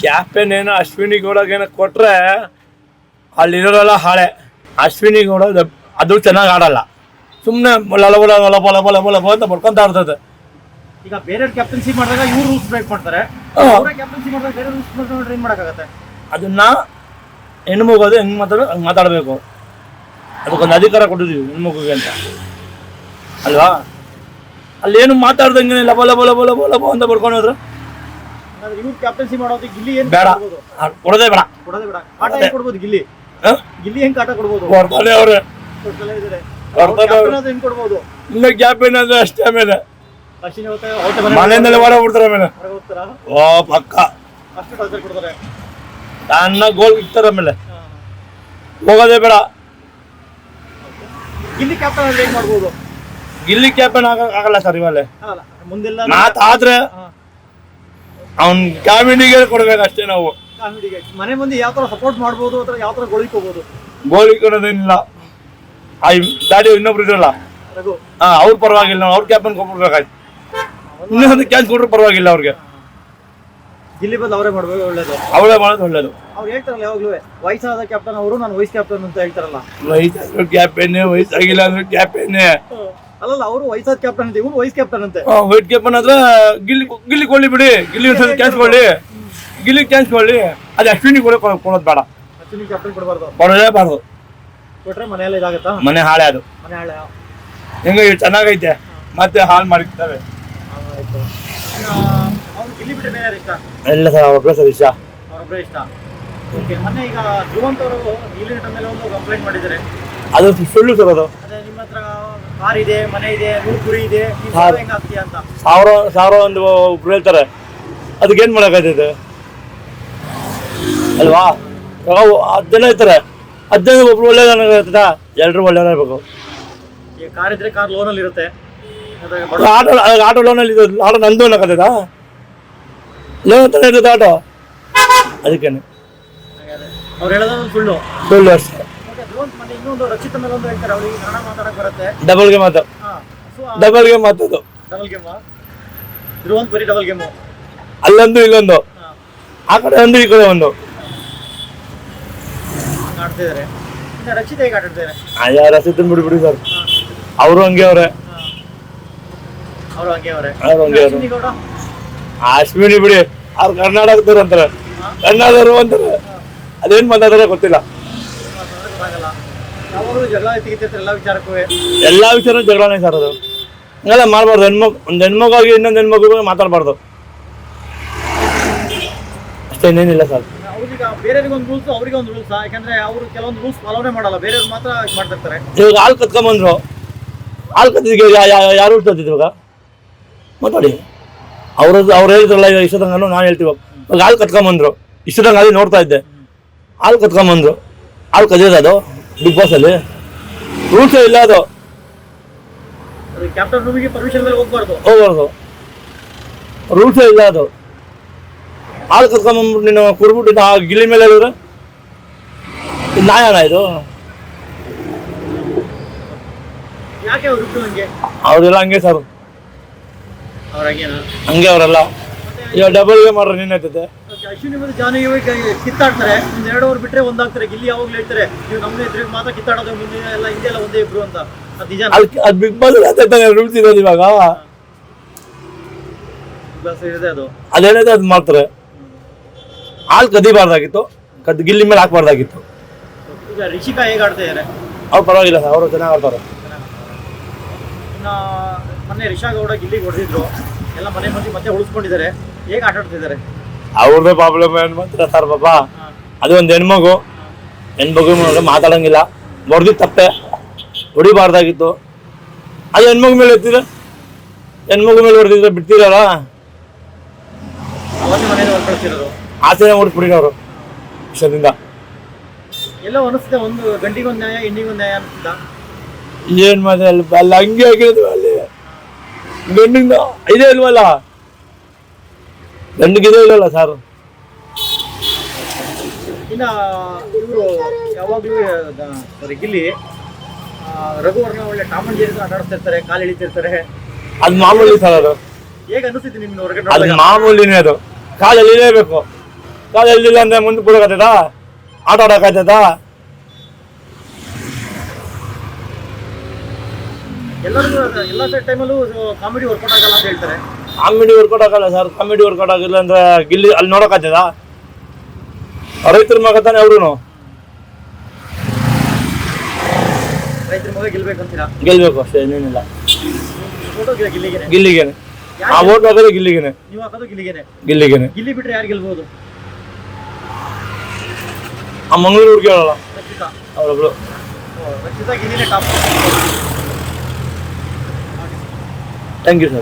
Captain ಏನೋ ಅಶ್ವಿನಿ ಗೌಡಗೇನೋ ಕೊಟ್ಟರೆ ಅಲ್ಲಿರೋರೆಲ್ಲ ಹಾಳೆ. ಅಶ್ವಿನಿ ಗೌಡ ಅದು- ಚೆನ್ನಾಗಿ ಆಡಲ್ಲ. ಸುಮ್ಮನೆ ಲಲಬಲ ಲಲಬ ಲಲ ಲಬ ಲಬ ಬಲ ಅಂತ ಬಡ್ಕೊಂತ ಆಡ್ತದೆ ಈಗ ಬೇರೆ ಕ್ಯಾಪ್ಟನ್ಸಿ ಮಾಡಿದಾಗ ಇವ್ರು ರೂಲ್ಸ್ ಬ್ರೇಕ್ ಮಾಡ್ತಾರೆ. ಕ್ಯಾಪ್ಟನ್ಸಿ ಮಾಡಿದಾಗ ಬೇರೆ ರೂಲ್ಸ್ ಮಾಡ್ಕೊಂಡ್ರೆ ಏನು ಮಾಡೋಕ್ಕಾಗತ್ತೆ? ಅದನ್ನ ಹೆಣ್ಮಗದು ಹೆಂಗ್ ಮಾತಾಡ ಹಂಗೆ ಮಾತಾಡಬೇಕು? ಅದಕ್ಕೊಂದು ಅಧಿಕಾರ ಕೊಟ್ಟಿದ್ದೀವಿ ಹೆಣ್ಮಗುಗೆ ಅಂತ. ಅಲ್ವಾ? ಅಲ್ಲೇನು ಮಾತಾಡ್ದಂಗೆ ಲಬ ಲಬ ಲಬ ಲಬ ಲಬ ಅಂತ ಇವ್ರು ಕ್ಯಾಪ್ಟನ್ಸಿ ಮಾಡೋದು ಗಿಲ್ಲಿ ಏನ್ ಬೇಡ. ಕೊಡೋದೇ ಬೇಡ. ಕೊಡೋದೇ ಬೇಡ. ಆಟ ಹೆಂಗ್ ಕೊಡ್ಬೋದು ಗಿಲ್ಲಿ? ಗಿಲ್ಲಿ ಹೆಂಗ್ ಆಟ ಕೊಡ್ಬೋದು? ಕೊಡ್ತಾನೆ ಅವ್ರೆ. ಕ್ಯಾಪ್ಟನ್ ಹೆಂಗ್ ಕೊಡ್ಬೋದು? ಇನ್ನು ಗ್ಯಾಪ್ ಏನಾದ್ರೆ ಅಷ್ಟೇ ಆಮೇಲೆ. ಮನೆಯಿಂದಲೇ ಹೊರ ಬಿಡ್ತಾರೆ ಆಮೇಲೆ. ಓ ಪಕ್ಕ. ಸಣ್ಣ ಗೋಲ್ ಇಡ್ತಾರೆ ಆಮೇಲೆ. ಹೋಗೋದೇ ಬೇಡ. ಗಿಲ್ಲಿ ಕ್ಯಾಪ್ಟನ್ ಹೆಂಗ್ ಮಾಡ್ಬೋದು? ಗಿಲ್ಲಿ ಕ್ಯಾಪನ್ ಆಗಲ್ಲ ಸರ್ ಇವಾಗಲೇ. ಮಾತಾದ್ರೆ ಅವ್ನ್ ಕಾಮಿಡಿಗೆ ಕೊಡ್ಬೇಕು ಅಷ್ಟೇ ನಾವು. ಕಾಮಿಡಿಗೆ. ಮನೆ ಮುಂದೆ ಯಾವ ತರ ಸಪೋರ್ಟ್ ಮಾಡ್ಬೋದು ಅಥವಾ ಯಾವ ತರ ಗೋಳಿಕೋಬಹುದು ಗೋಲಿ ಕೊಡೋದೇನಿಲ್ಲ ಆ ದಾಡಿ ಇನ್ನೊಬ್ರು ಇರಲ್ಲ ರಘು. ಹಾ ಅವ್ರ ಪರವಾಗಿಲ್ಲ. ಅವ್ರ ಕ್ಯಾಪ್ಟನ್ ಕೊಟ್ಬಿಡ್ಬೇಕಾಯ್ತು. ಇನ್ನೊಂದು ಕ್ಯಾಚ್ ಕೊಟ್ರು ಪರವಾಗಿಲ್ಲ ಅವ್ರಿಗೆ. ಗಿಲ್ಲಿ ಬಂದು ಅವರೇ ಮಾಡ್ಬೇಕು ಒಳ್ಳೇದು. ಅವಳೇ ಮಾಡೋದು ಒಳ್ಳೇದು. ಅವ್ರು ಹೇಳ್ತಾರಲ್ಲ ಯಾವಾಗ್ಲೂ ವಯಸ್ಸಾದ ಕ್ಯಾಪ್ಟನ್ ಅವರು ನಾನು ವೈಸ್ ಕ್ಯಾಪ್ಟನ್ ಅಂತ ಹೇಳ್ತಾರಲ್ಲ. ವಯಸ್ಸಾದ್ರು ಕ್ಯಾಪೇನೆ ವಯಸ್ಸಾಗಿಲ್ಲ ಅಂದ್ರೆ ಕ್ಯಾಪೇನೆ ಅಲ್ಲಲ್ಲ ಅವರು ವಯಸ್ಸಾದ ಕ್ಯಾಪ್ಟನ್ ಅಂತ ಇವನು ವೈಸ್ ಕ್ಯಾಪ್ಟನ್ ಅಂತೆ. ವೈಟ್ ಕ್ಯಾಪ್ಟನ್ ಆದ್ರೆ ಗಿಲ್ಲಿ ಗಿಲ್ಲಿ ಕೊಳ್ಳಿ ಬಿಡಿ. ಗಿಲ್ಲಿ ಒಂದ್ಸಲ ಕ್ಯಾನ್ಸ್ ಕೊಳ್ಳಿ ಗಿಲ್ಲಿ ಕ್ಯಾನ್ಸ್ ಕೊಳ್ಳಿ ಅದು ಅಶ್ವಿನಿ ಕೂಡ ಕೊಡೋದು ಬೇಡ. ಅಶ್ವಿನಿ ಕ್ಯಾಪ್ಟನ್ ಕೊಡಬಾರ್ದು. ಕೊಡಲೇಬಾರ್ದು ಕೊಟ್ರೆ ಮನೆಯಲ್ಲ ಇದಾಗತ್ತಾ? ಮನೆ ಹಾಳೆ ಅದು. ಮನೆ ಹಾಳೆ ಹೆಂಗ ಇದು ಚೆನ್ನಾಗೈತೆ. ಮತ್ತೆ ಹಾಳು ಮಾಡಿರ್ತವೆ ಅವ್ರು ಗಿಲ್ಲಿ ಬಿಟ್ಟರೆ ಬೇರೆ ಯಾರು ಇಷ್ಟ? ಇಲ್ಲ ಸರ್ ಅವ್ರ ಸರ್ ಇಷ್ಟ. ಅವರೊಬ್ಬರೇ ಇಷ್ಟ. ಓಕೆ ಮೊನ್ನೆ ಈಗ ಧ್ರುವಂತ್ ಅವರು ಗಿಲ್ಲಿ ನಟ ಮೇಲೆ ಒಂದು ಕಂಪ್ಲೇಂಟ್ ಮಾಡಿದ್ದಾರೆ. ಅದು ಸುಳ್ಳು ಸರ್ ಅದು ಕಾರ್ ಇದೆ ಮನೆ ಇದೆ ಕುರಿ ಇದೆ ಸಾವಿರ ಸಾವಿರ ಒಂದು ಒಬ್ರು ಹೇಳ್ತಾರೆ. ಅದಕ್ಕೇನು ಮಾಡೋಕ್ಕಾಗ್ತೈತೆ ಅಲ್ವಾ? ಜನ ಇರ್ತಾರೆ ಜನ ಒಬ್ರು ಒಳ್ಳೇದಾಗ್ತದ ಎಲ್ಲರೂ ಒಳ್ಳೇದಾಗಬೇಕು. ಈಗ ಕಾರ್ ಇದ್ರೆ ಕಾರ್ ಲೋನಲ್ಲಿ ಇರುತ್ತೆ. ಆಟೋ ಆಟೋ ಲೋನಲ್ಲಿ ಆಟೋ ನಂದು ಅನ್ನೋಕ್ಕಾಗ್ತದ ಲೋನ್ ಇರ್ತದೆ ಆಟೋ? ಅದಕ್ಕೇನೆ. ಅವ್ರು ಹೇಳೋದು ಸುಳ್ಳು ಸುಳ್ಳು ಅಷ್ಟೇ. ಇನ್ನೊಂದು ರಕ್ಷಿತ ಮೇಲೆ ಒಂದು ಹೇಳ್ತಾರೆ ಅವ್ರಿಗೆ ಕನ್ನಡ ಮಾತಾಡಕ್ ಬರುತ್ತೆ. ಡಬಲ್ಗೆ ಮಾತು ಹಾ ಸೊ ಡಬಲ್ಗೆ ಮಾತದು ಡಬಲ್ ಗೇಮ್ ಬರೀ ಡಬಲ್ ಗೇಮು ಅಲ್ಲೊಂದು ಇಲ್ಲೊಂದು. ಆ ಕಡೆ ಒಂದು ಈ ಕಡೆ ಒಂದು. ಆಡ್ತಿದ್ದಾರೆ ಇನ್ನು ರಕ್ಷಿತ ಹೇಗೆ ಆಟಾಡ್ತಿದ್ದಾರೆ ಅಯ್ಯ ರಸೀದನ್ ಬಿಡಿ ಬಿಡಿ ಸರ್. ಅವರು ಹಂಗೆ ಅವ್ರೆ. ಅವರು ಹಂಗೆ ಅವರೇ. ಅವ್ರು ಹಂಗೆ ಅವ್ರೆ. ಅಶ್ವಿನಿ ಬಿಡಿ. ಅವ್ರು ಕರ್ನಾಟಕದವ್ರು ಅಂತಾರೆ. ಕನ್ನಡದವರು ಅಂತಾರೆ. ಅದೇನ್ ಮಾತಾಡ್ತಾರೆ ಗೊತ್ತಿಲ್ಲ. ಯಾವಾಗಲೂ ಜಗಳ ತೆಗಿತಿರ್ತಾರೆ ಎಲ್ಲ ವಿಚಾರಕ್ಕೂ ಎಲ್ಲಾ ವಿಚಾರ ಜಗಳನೇ ಸರ್ ಅದು. ಹಂಗಲ್ಲ ಮಾಡಬಾರ್ದು. ಹೆಣ್ಮಗು ಒಂದು ಹೆಣ್ಮಗಾಗಿ ಇನ್ನೊಂದು ಹೆಣ್ಮಗು ಮಾತಾಡಬಾರ್ದು. ಅಷ್ಟೇ ಇನ್ನೇನಿಲ್ಲ ಸರ್. ಅವ್ರೀಗ ಬೇರೆಯವ್ರಿಗೆ ಒಂದು ರೂಲ್ಸ್ ಅವರಿಗೆ ಒಂದು ರೂಲ್ಸ್ ಯಾಕಂದ್ರೆ ಅವರು ಕೆಲವೊಂದು ರೂಲ್ಸ್ ಫಾಲೋನೇ ಮಾಡಲ್ಲ. ಬೇರೆಯವ್ರು ಮಾತ್ರ ಮಾಡ್ತಿರ್ತಾರೆ. ಇವಾಗ ಹಾಲು ಕತ್ಕೊಂಬಂದ್ರು ಹಾಲು ಕತ್ತಿದ್ಗೆ ಯಾರು ಹುಟ್ಟಿದ್ರು ಇವಾಗ ಮಾತಾಡಿ. ಅವ್ರದ್ದು ಅವ್ರು ಹೇಳಿದ್ರಲ್ಲ ಈಗ ಇಷ್ಟದಂಗನು ನಾನು ಹೇಳ್ತೀವಿ ಇವಾಗ. ಹಾಲು ಕತ್ಕೊಂಬಂದ್ರು ಇಷ್ಟದಂಗ ಅಲ್ಲಿ ನೋಡ್ತಾ ಇದ್ದೆ. ಹಾಲು ಕತ್ಕೊಂಬಂದ್ರು ಹಾಲು ಕದಿಯೋದು ಅದು. ಬಿಗ್ ಬಾಸ್ ಅಲ್ಲಿ. ರೂಲ್ಸ್ ಇಲ್ಲ ಅದು. ಕ್ಯಾಪ್ಟನ್ ರೂಮಿಗೆ ಪರ್ಮಿಷನ್ ಮೇಲೆ ಹೋಗ್ಬಾರ್ದು. ಹೋಗ್ಬಾರ್ದು. ರೂಲ್ಸೇ ಇಲ್ಲ ಅದು. ಹಾಲು ಕರ್ಕೊಂಡ್ಬಂದ್ಬಿಟ್ಟು ನೀನು ಕುಡ್ಬಿಟ್ಟು ಆ ಗಿಳಿ ಮೇಲೆ ಹೇಳಿದ್ರೆ ನ್ಯಾಯನ ಇದು? ಯಾಕೆ ಅವ್ರು ಹಂಗೆ? ಅವ್ರೆಲ್ಲ ಹಂಗೆ ಸರ್ ಅವ್ರ ಹಂಗೇನಾ? ಹಂಗೆ ಅವರೆಲ್ಲ. ಇವಾಗ ಡಬಲ್ಗೆ ಮಾಡ್ರೆ ನಿನ್ನೈತೈತೆ ಅಶ್ವಿನಿ ಮತ್ತು ಜಾನಿ ಇವಾಗ ಕಿತ್ತಾಡ್ತಾರೆ. ಒಂದು ಎರಡು ಓವರ್ ಬಿಟ್ಟರೆ ಒಂದಾಗ್ತಾರೆ. ಗಿಲ್ಲಿ ಯಾವಾಗ ಹೇಳ್ತಾರೆ ನೀವು ನಮ್ಮನೆ ಇದ್ರೆ ಮಾತ್ರ ಕಿತ್ತಾಡೋದು ಮುಂದೆ ಎಲ್ಲ ಹಿಂದೆ ಎಲ್ಲ ಒಂದೇ ಇಬ್ರು ಅಂತ. ಅದು ನಿಜ ಅದು ಬಿಗ್ ಬಾಸ್ ಇರೋದು ಇವಾಗ. ಇದೆ ಅದು. ಅದೇನೈತೆ ಅದು ಮಾಡ್ತಾರೆ. ಹಾಲು ಕದಿಬಾರ್ದಾಗಿತ್ತು. ಕದ್ದು ಗಿಲ್ಲಿ ಮೇಲೆ ಹಾಕ್ಬಾರ್ದಾಗಿತ್ತು. ಈಗ ರಿಷಿಕಾ ಹೇಗೆ ಆಡ್ತಾ ಇದ್ದಾರೆ ಅವ್ರು ಪರವಾಗಿಲ್ಲ ಸರ್ ಅವರು ಚೆನ್ನಾಗಿ ಆಡ್ತಾರೆ. ಇನ್ನ ಮೊನ್ನೆ ರಿಷಾ ಗೌಡ ಗಿಲ್ಲಿಗೆ ಹೊಡೆದಿದ್ರು. ಎಲ್ಲ ಮನೆ ಮಂದಿ ಮತ್ತೆ ಉಳಿಸ್ಕೊಂಡಿದ್ದಾರೆ. ಹೇಗೆ ಆಟ ಆಡ್ತಿದ್ದಾರೆ? ಅವ್ರದ್ದೇ ಪ್ರಾಬ್ಲಮ್ ಏನು ಸರ್ ಪಾಪ? ಅದು ಒಂದು ಹೆಣ್ಮಗು. ಹೆಣ್ಮಗು ಮಾತಾಡಂಗಿಲ್ಲ. ಹೊಡೆದು ತಪ್ಪೆ. ಹೊಡಿಬಾರ್ದಾಗಿತ್ತು. ಅದು ಹೆಣ್ಮಗು ಮೇಲೆ ಎತ್ತಿದ್ರೆ? ಹೆಣ್ಮಗು ಮೇಲೆ ಹೊಡೆದಿದ್ರೆ ಬಿಡ್ತೀರಲ್ಲ? ಆಚೆನೆ ಹೊಡ್ಬಿಡಿ ಅವರು ವಿಷಯದಿಂದ ಎಲ್ಲ ಅನಿಸುತ್ತೆ ಒಂದು ಗಂಟಿಗೊಂದು ನ್ಯಾಯ ಹೆಣ್ಣಿಗೊಂದು ನ್ಯಾಯ ಅನಿಸ್ತಾ ಏನ್ ಮಾಡಿದೆ ಅಲ್ಲಿ ಅಲ್ಲಿ ಹಂಗೆ ಆಗಿರೋದು ಅಲ್ಲಿ. ಗಂಡಿಂದ ಇದೇ ಇಲ್ವಲ್ಲ? ಗಂಡಿಗೆ ಇಲ್ಲ ಸರ್? ಇನ್ನ ಇವರು ಯಾವಾಗಲೂ ಸಾರಿ ಗಿಲ್ಲಿ ಆ, ರಘುವರ್ಣ ಒಳ್ಳೆ ಟಾಮನ್ ಜೇರಿ ಆಟ ಆಡ್ತಿರ್ತಾರೆ ಕಾಲು ಎಳಿತಿರ್ತಾರೆ. ಅದು ಮಾಮೂಲಿ ಸರ್ ಅದು. ಹೇಗೆ ಅನಿಸ್ತಿದೆ ನಿಮ್ಗೆ ಹೊರಗಡೆ ಅದು ನೋಡಿದಾಗ? ಮಾಮೂಲಿನೇ ಅದು. ಕಾಲು ಎಳಿಲೇಬೇಕು. ಕಾಲು ಎಲ್ಲಿಲ್ಲ ಅಂದ್ರೆ ಮುಂದೆ ಬಿಡಕತ್ತದ ಆಟ ಆಡಕತ್ತದ ಎಲ್ಲರಿಗೂ ಎಲ್ಲ ಟೈಮಲ್ಲೂ ಕಾಮಿಡಿ ವರ್ಕೌಟ್ ಆಗಲ್ಲ ಅಂತ ಹೇಳ್ತಾರೆ. ಕಾಮಿಡಿ ವರ್ಕೌಟ್ ಆಗಲ್ಲ ಸರ್ ಕಾಮಿಡಿ ವರ್ಕೌಟ್ ಆಗಿಲ್ಲ ಅಂದ್ರೆ ಗಿಲ್ಲಿ ಅಲ್ಲಿ ನೋಡೋಕ್ಕಾಗ್ತದ ರೈತರ ಮಗ ತಾನೆ ಅವ್ರು ಗೆಲ್ಬೇಕು ಅಷ್ಟೇ ಫೋಟೋ ಗಿಲ್ಲಿಗೆನೆ? ಆ ಓಟ್ ಹಾಕೋದು ಗಿಲ್ಲಿಗೇನೆ. ಗಿಲ್ಲಿಗೆನೆ. ಗಿಲ್ಲಿ ಬಿಟ್ರೆ ಯಾರು ಗೆಲ್ಬಹುದು ಆ ಮಂಗಳೂರು ಗಿಲ್ಲಿನೇ ಟಾಪ್ ಥ್ಯಾಂಕ್ ಯು ಸರ್